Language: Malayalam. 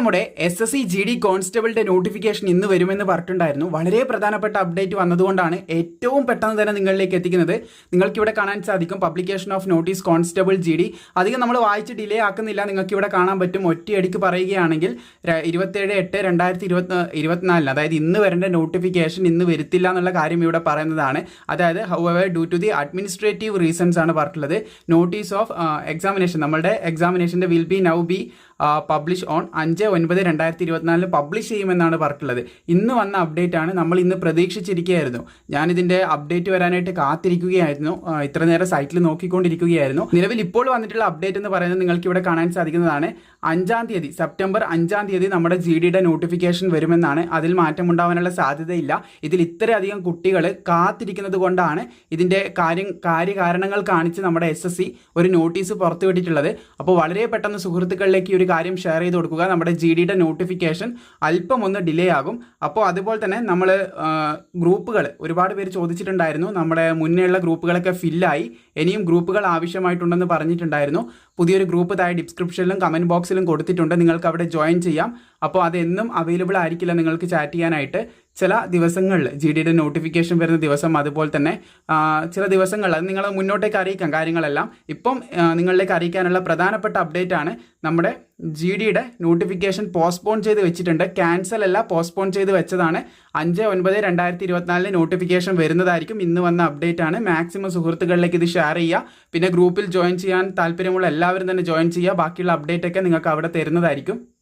നമ്മുടെ S S C G D കോൺസ്റ്റബിളിന്റെ notification ഇന്ന് വരുമെന്ന് പറഞ്ഞിട്ടുണ്ടായിരുന്നു. വളരെ പ്രധാനപ്പെട്ട അപ്ഡേറ്റ് വന്നതുകൊണ്ടാണ് ഏറ്റവും പെട്ടെന്ന് തന്നെ നിങ്ങളിലേക്ക് എത്തിക്കുന്നത്. നിങ്ങൾക്ക് ഇവിടെ കാണാൻ സാധിക്കും publication of notice constable G D അധികം നമ്മൾ വായിച്ച് ഡിലേ ആക്കുന്നില്ല. നിങ്ങൾക്ക് ഇവിടെ കാണാൻ പറ്റും. ഒറ്റയടിക്ക് പറയുകയാണെങ്കിൽ ഇരുപത്തേഴ് എട്ട് രണ്ടായിരത്തി ഇരുപത്തി ഇരുപത്തിനാലിന് അതായത് ഇന്ന് വരേണ്ട നോട്ടിഫിക്കേഷൻ ഇന്ന് വരുത്തില്ല എന്നുള്ള കാര്യം ഇവിടെ പറയുന്നതാണ്. അതായത് however due to the administrative reasons ആണ് പറഞ്ഞിട്ടുള്ളത്. നോട്ടീസ് ഓഫ് എക്സാമിനേഷൻ നമ്മുടെ എക്സാമിനേഷന്റെ will be now be publish on അഞ്ച് ഒൻപത് രണ്ടായിരത്തി ഇരുപത്തിനാലിൽ പബ്ലിഷ് ചെയ്യുമെന്നാണ് പറഞ്ഞിട്ടുള്ളത്. ഇന്ന് വന്ന അപ്ഡേറ്റ് ആണ് നമ്മൾ ഇന്ന് പ്രതീക്ഷിച്ചിരിക്കുകയായിരുന്നു. ഞാനിതിന്റെ അപ്ഡേറ്റ് വരാനായിട്ട് കാത്തിരിക്കുകയായിരുന്നു. ഇത്ര നേരം സൈറ്റിൽ നോക്കിക്കൊണ്ടിരിക്കുകയായിരുന്നു. നിലവിൽ ഇപ്പോൾ വന്നിട്ടുള്ള അപ്ഡേറ്റ് എന്ന് പറയുന്നത് നിങ്ങൾക്ക് ഇവിടെ കാണാൻ സാധിക്കുന്നതാണ്. അഞ്ചാം തീയതി സെപ്റ്റംബർ അഞ്ചാം തീയതി നമ്മുടെ ജി ഡിയുടെ നോട്ടിഫിക്കേഷൻ വരുമെന്നാണ്. അതിൽ മാറ്റമുണ്ടാവാനുള്ള സാധ്യതയില്ല. ഇതിൽ ഇത്രയധികം കുട്ടികൾ കാത്തിരിക്കുന്നത് കൊണ്ടാണ് ഇതിന്റെ കാര്യം കാര്യകാരണങ്ങൾ കാണിച്ച് നമ്മുടെ എസ് എസ് സി ഒരു നോട്ടീസ് പുറത്തുവിട്ടിട്ടുള്ളത്. അപ്പോൾ വളരെ പെട്ടെന്ന് സുഹൃത്തുക്കളിലേക്ക് ഈ ഒരു കാര്യം ഷെയർ ചെയ്ത് കൊടുക്കുക. നമ്മുടെ ജി ഡിയുടെ നോട്ടിഫിക്കേഷൻ അല്പം ഒന്ന് ഡിലേ ആകും. അപ്പോൾ അതുപോലെ തന്നെ നമ്മൾ ഗ്രൂപ്പുകൾ ഒരുപാട് പേര് ചോദിച്ചിട്ടുണ്ടായിരുന്നു. നമ്മുടെ മുന്നേ ഉള്ള ഗ്രൂപ്പുകളൊക്കെ ഫില്ലായി ഇനിയും ഗ്രൂപ്പുകൾ ആവശ്യമായിട്ടുണ്ടെന്ന് പറഞ്ഞിട്ടുണ്ടായിരുന്നു. പുതിയൊരു ഗ്രൂപ്പ് താഴെ ഡിസ്ക്രിപ്ഷനിലും കമന്റ് ബോക്സിലും കൊടുത്തിട്ടുണ്ട്. നിങ്ങൾക്ക് അവിടെ ജോയിൻ ചെയ്യാം. അപ്പോൾ അതെന്നും അവൈലബിൾ ആയിരിക്കില്ല നിങ്ങൾക്ക് ചാറ്റ് ചെയ്യാനായിട്ട്. ചില ദിവസങ്ങളിൽ ജി ഡിയുടെ നോട്ടിഫിക്കേഷൻ വരുന്ന ദിവസം അതുപോലെ തന്നെ ചില ദിവസങ്ങൾ അത് നിങ്ങൾ മുന്നോട്ടേക്ക് അറിയിക്കാം കാര്യങ്ങളെല്ലാം. ഇപ്പം നിങ്ങളിലേക്ക് അറിയിക്കാനുള്ള പ്രധാനപ്പെട്ട അപ്ഡേറ്റ് ആണ് നമ്മുടെ ജി ഡിയുടെ നോട്ടിഫിക്കേഷൻ പോസ്റ്റ്പോൺ ചെയ്ത് വെച്ചിട്ടുണ്ട്. ക്യാൻസൽ അല്ല പോസ്റ്റ്പോൺ ചെയ്ത് വെച്ചതാണ്. അഞ്ച് ഒൻപത് രണ്ടായിരത്തി ഇരുപത്തിനാലിന് നോട്ടിഫിക്കേഷൻ വരുന്നതായിരിക്കും. ഇന്ന് വന്ന അപ്ഡേറ്റ് ആണ്. മാക്സിമം സുഹൃത്തുക്കളിലേക്ക് ഇത് ഷെയർ ചെയ്യുക. പിന്നെ ഗ്രൂപ്പിൽ ജോയിൻ ചെയ്യാൻ താല്പര്യമുള്ള എല്ലാവരും തന്നെ ജോയിൻ ചെയ്യുക. ബാക്കിയുള്ള അപ്ഡേറ്റ് ഒക്കെ നിങ്ങൾക്ക് അവിടെ തരുന്നതായിരിക്കും.